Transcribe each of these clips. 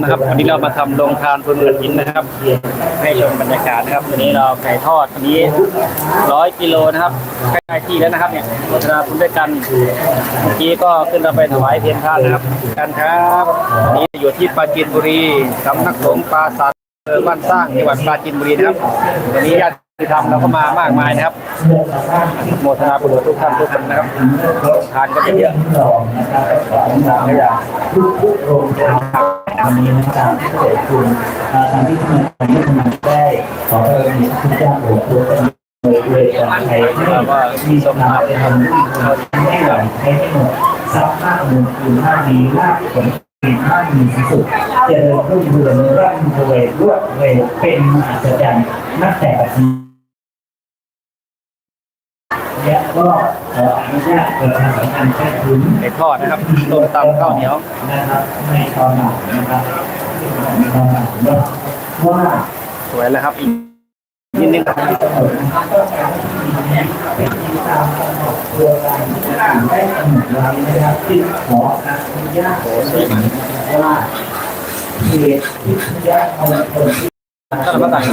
นะครับวันนี้เรามาทำโรงทานทุนกระถินนะครับ ให้ชมบรรยากาศนะครับวันนี้เราไก่ทอดอันนี้ร้อยกิโลนะครับใกล้ที่แล้วนะครับเนี่ยโฆษณาคุณด้วยกันเมื่อกี้ก็ขึ้นเราไปถวายเพียงท่านนะครับกันครับวันนี้อยู่ที่ปราจีนบุรีสำนักสงฆ์ปราสาทอำเภอบ้านสร้างจังหวัดปราจีนบุรีนะครับวันนี้ญาติธรรมเราก็มามากมายนะครับ โมทนาบุญทุกท่านทุกคนนะครับทานก็จะเยอะไม่อยากทุกทุกโรงทาน วันนี้นะครับที่เกิดคุณทางที่ทำงานที่ทำงานได้ขอพระมีทุกเจ้าโปรดโปรดเป็นเลยจากใครที่มีสมาไปทำที่คนให้ไหลให้หมดทรัพย์มากเงินคืนมากดีมากผลดีมากมีที่สุดเจริญรุ่งเรืองร่ำรวยรวดเร็วเป็นมหัศจรรย์นับแต่บัดนี้ และก็ขออนุญาตประชาสัมพันธ์แค่ถึงไก่ทอดนะครับต้มตำข้าวเหนียวนะครับในตอนหลังนะครับในตอนหลังว่าสวยแล้วครับอีกนิดนึงตามได้กำหนดไว้นะครับที่ขออนุญาตว่าเหตุที่ยากเอาคนที่ ต้นมะตัง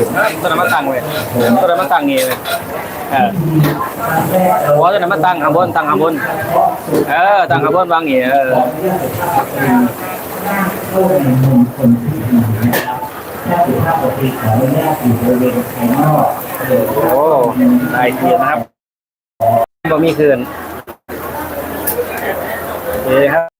ต้นมะตังเลยต้นมะตังเงี้ยเลยเออแรกหัวต้นมะตังข้างบนตังข้างบนเออตังข้างบนวางเงี้ยเออเข้าในมุมคนที่ดีนะครับถ้าถือภาพปกติขออนุญาตอยู่บายนอกเดี๋ยโอ้ลายเทียนนะครับบ่มีคืนเอ้ครับ